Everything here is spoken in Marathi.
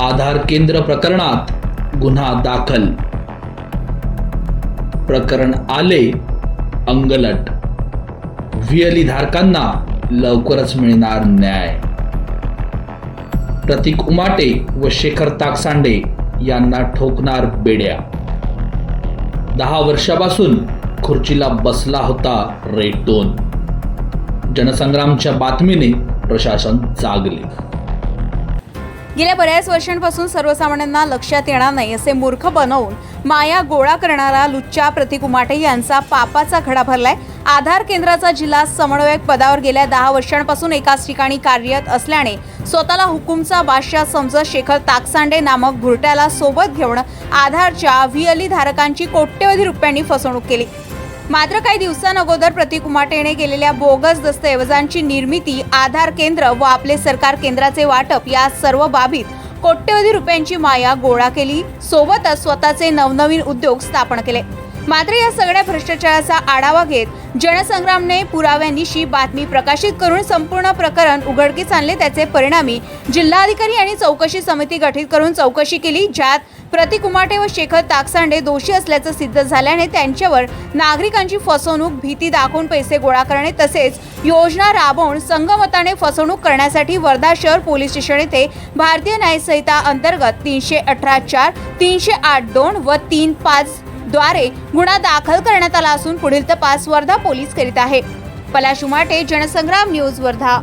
आधार केंद्र प्रकरणात गुन्हा दाखल. प्रकरण आले अंगलट. व्हीएलई धारकांना लवकरच मिळणार न्याय. प्रतीक उमाटे व शेखर ताकसांडे यांना ठोकणार बेड्या. दहा वर्षापासून खुर्चीला बसला होता रेटोन दोन. जनसंग्रामच्या बातमीने प्रशासन जागले. गेल्या बऱ्याच वर्षांपासून सर्वसामान्यांना लक्षात येणार नाही असे मूर्ख बनवून माया गोळा करणारा लुच्चा प्रतीक उमाटे यांचा पापाचा खडा भरलाय. आधार केंद्राचा जिल्हा समन्वयक पदावर गेल्या दहा वर्षांपासून एकाच ठिकाणी कार्यरत असल्याने स्वतःला हुकुमचा बादशाह समजत शेखर ताकसांडे नामक भुरट्याला सोबत घेऊन आधारच्या व्हीएलई धारकांची कोट्यवधी रुपयांनी फसवणूक केली. मात्र काही दिवसांअगोदर प्रतीक उमाटेने केलेल्या बोगस दस्तऐवजांची निर्मिती आधार केंद्र व आपले सरकार केंद्राचे वाटप या सर्व बाबीत कोट्यवधी रुपयांची माया गोळा केली. सोबतच स्वतःचे नवनवीन उद्योग स्थापन केले. मात्र या सगळ्या भ्रष्टाचाराचा आढावा घेत जनसंग्रामने पुराव्यानिशी बातमी प्रकाशित करून संपूर्ण प्रकरण उघडकीस आणले. त्याचे परिणामी जिल्हाधिकारी आणि चौकशी समिती गठीत करून चौकशी केली ज्यात प्रतीक उमाटे व शेखर ताकसांडे दोषी असल्याचं सिद्ध झाल्याने त्यांच्यावर नागरिकांची फसवणूक भीती दाखवून पैसे गोळा करणे तसेच योजना राबवून संगमताने फसवणूक करण्यासाठी वर्धा शहर पोलीस स्टेशन येथे भारतीय न्यायसंहिता अंतर्गत तीनशे अठरा चार तीनशे आठ दोन व तीन पाच द्वारे गुन्हा दाखल करण्यात आला असून पुढील तपास वर्धा पोलीस करीत आहे. पलाश उमाटे जनसंग्राम न्यूज वर्धा.